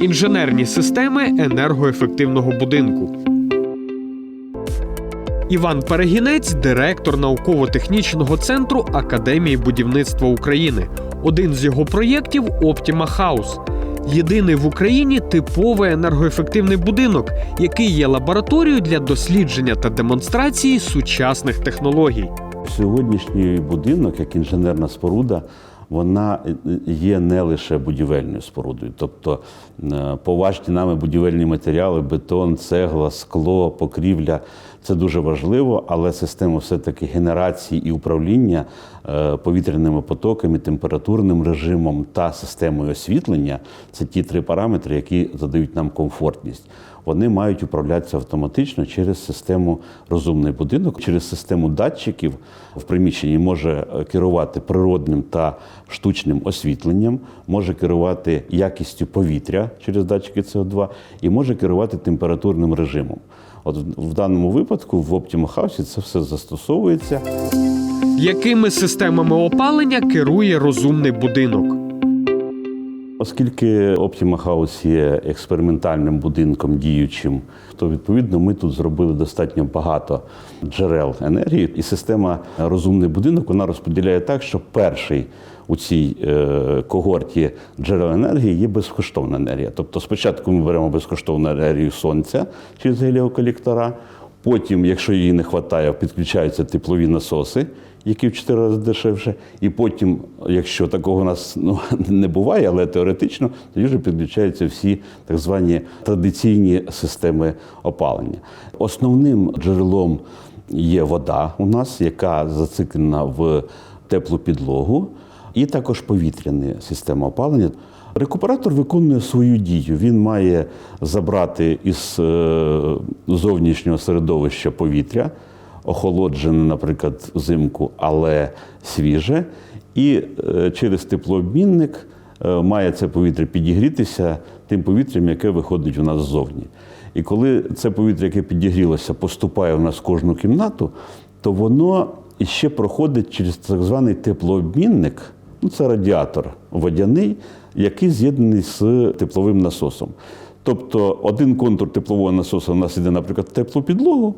інженерні системи енергоефективного будинку. Іван Перегінець, директор науково-технічного центру Академії будівництва України. Один з його проєктів Optima House. Єдиний в Україні типовий енергоефективний будинок, який є лабораторією для дослідження та демонстрації сучасних технологій. Сьогоднішній будинок, як інженерна споруда, вона є не лише будівельною спорудою, тобто е, поважні нами будівельні матеріали, бетон, цегла, скло, покрівля це дуже важливо, але система все-таки генерації і управління е, повітряними потоками, температурним режимом та системою освітлення це ті три параметри, які задають нам комфортність. Вони мають управлятися автоматично через систему розумний будинок, через систему датчиків в приміщенні може е, керувати природним та штучним освітленням, може керувати якістю повітря через датчики СО2 і може керувати температурним режимом. От в даному випадку в Optima House це все застосовується. Якими системами опалення керує розумний будинок? Оскільки Optima House є експериментальним будинком діючим, то відповідно ми тут зробили достатньо багато джерел енергії, і система розумний будинок вона розподіляє так, що перший у цій е, когорті джерел енергії є безкоштовна енергія. Тобто, спочатку ми беремо безкоштовну енергію сонця через геліоколектора. Потім, якщо її не вистачає, підключаються теплові насоси, які в 4 рази дешевше. І потім, якщо такого у нас ну, не буває, але теоретично, тоді вже підключаються всі так звані традиційні системи опалення. Основним джерелом є вода у нас, яка зациклена в теплу підлогу, і також повітряна система опалення. Рекуператор виконує свою дію. Він має забрати із е, зовнішнього середовища повітря, охолоджене, наприклад, взимку, але свіже, і е, через теплообмінник е, має це повітря підігрітися тим повітрям, яке виходить у нас ззовні. І коли це повітря, яке підігрілося, поступає в нас в кожну кімнату, то воно іще проходить через так званий теплообмінник. Ну, це радіатор водяний, який з'єднаний з тепловим насосом. Тобто один контур теплового насосу у нас йде, наприклад, в теплу підлогу,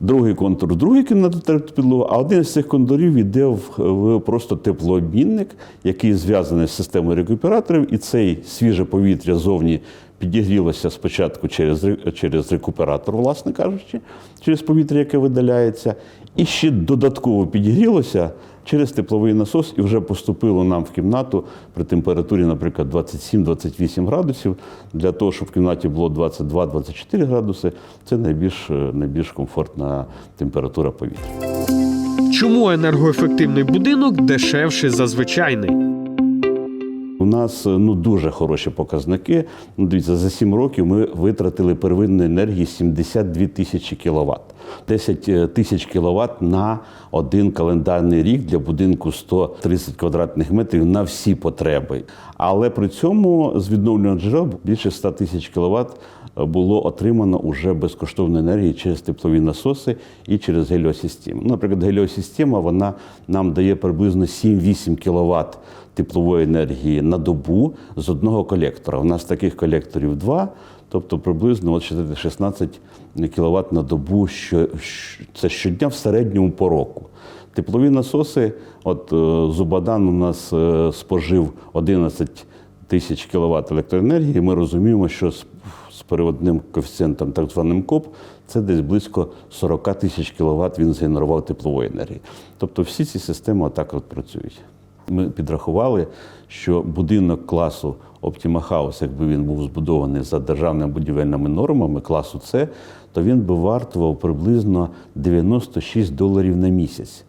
другий контур в другій кімнаті теплу підлогу, а один з цих контурів йде в, просто теплообмінник, який зв'язаний з системою рекуператорів, і цей свіже повітря зовні підігрілося спочатку через, через рекуператор, власне кажучи, через повітря, яке видаляється, і ще додатково підігрілося через тепловий насос і вже поступило нам в кімнату при температурі, наприклад, 27-28 градусів. Для того, щоб в кімнаті було 22-24 градуси, це найбільш, найбільш комфортна температура повітря. Чому енергоефективний будинок дешевший за звичайний? Нас е, ну дуже хороші показники. Ну, дивіться, за 7 років ми витратили первинної енергії 72 тисячі кіловат. 10 тисяч кіловат на один календарний рік для будинку 130 квадратних метрів на всі потреби. Але при цьому з відновлюваних джерел більше 100 тисяч кіловат було отримано уже безкоштовної енергії через теплові насоси і через геліосистему. Наприклад, геліосистема вона нам дає приблизно 7-8 кВт теплової енергії на добу з одного колектора. У нас таких колекторів два, тобто приблизно от 16 кВт на добу, що- це щодня в середньому по року. Теплові насоси, от е, Зубадан у нас е, спожив 11 тисяч кВт електроенергії. Ми розуміємо, що з, переводним коефіцієнтом, так званим КОП, це десь близько 40 тисяч кВт він згенерував теплової енергії. Тобто всі ці системи отак от працюють. Ми підрахували, що будинок класу Optima House, якби він був збудований за державними будівельними нормами класу С, то він би вартував приблизно 96 доларів на місяць,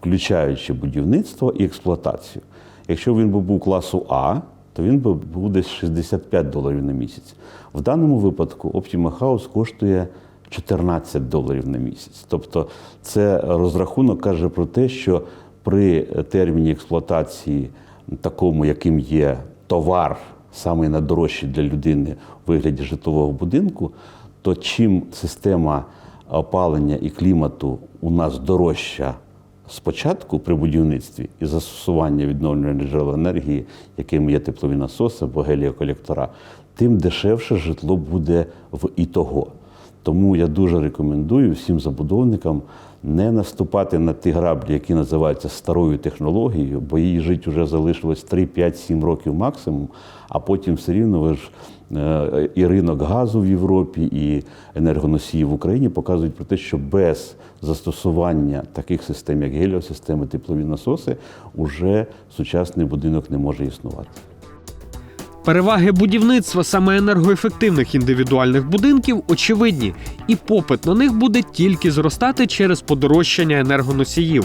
включаючи будівництво і експлуатацію. Якщо він би був класу А, то він би був десь 65 доларів на місяць. В даному випадку Optima House коштує 14 доларів на місяць. Тобто це розрахунок каже про те, що при терміні експлуатації, такому, яким є товар, самий найдорожчий для людини у вигляді житлового будинку, то чим система опалення і клімату у нас дорожча спочатку при будівництві і застосування відновлювальних джерел енергії, якими є теплові насоси або геліоколектора, тим дешевше житло буде в ітого. Тому я дуже рекомендую всім забудовникам не наступати на ті граблі, які називаються старою технологією, бо їй жити вже залишилось 3, 5, 7 років максимум, а потім все рівно ви ж е, і ринок газу в Європі, і енергоносії в Україні показують про те, що без застосування таких систем, як геліосистеми, теплові насоси, уже сучасний будинок не може існувати. Переваги будівництва саме енергоефективних індивідуальних будинків очевидні, і попит на них буде тільки зростати через подорожчання енергоносіїв.